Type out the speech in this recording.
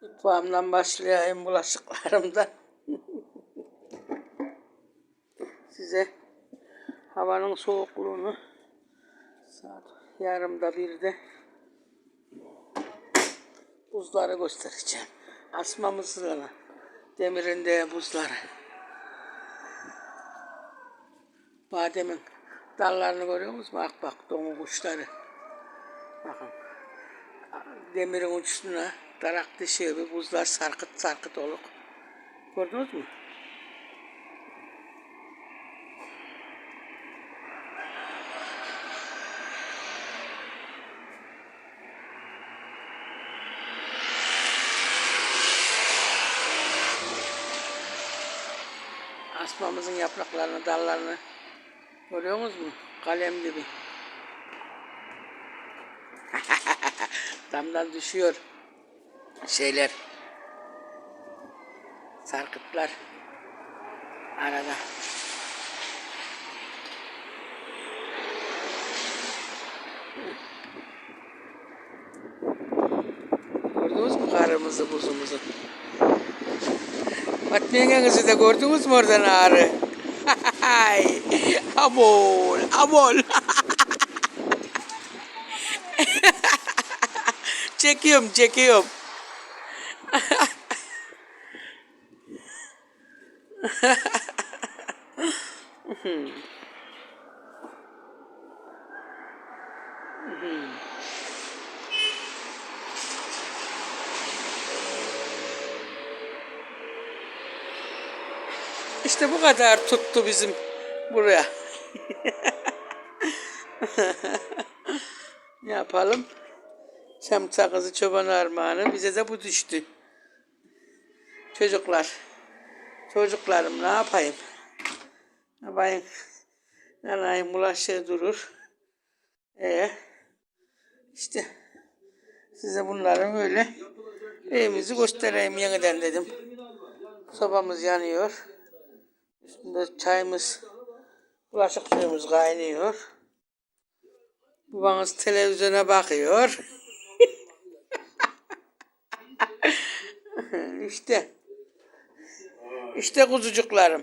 Mutfağımdan başlayayım bulaşıklarımdan. Size havanın soğukluğunu saat yarımda birde buzları göstereceğim. Asmamızın demirinde buzları. Bademin dallarını görüyor musunuz? Bak bak donu kuşları. Bakın. Demirin ucuna darak düşüyor bir buzlar sarkıt sarkıt olup. Gördünüz mü? Asmamızın yapraklarını, dallarını görüyor musunuz? Kalem gibi. Damdan düşüyor şeyler. Sarkıtlar. Arada. Gördünüz mü karımızı, buzumuzu? Fatma yengenizi de gördünüz mü oradan ağrı? Abol, abol. çekiyorum, çekiyorum. İşte bu kadar tuttu bizim buraya. ne yapalım? Çam sakızı çoban armağanı bize de bu düştü. Çocuklar. Çocuklarım ne yapayım? Ne yapayım? Nanayım bulaşığı durur. Ee, işte size bunların öyle evimizi göstereyim yeniden dedim. Sobamız yanıyor. Üstünde çayımız, bulaşık suyumuz kaynıyor. Babanız televizyona bakıyor. işte. İşte kuzucuklarım.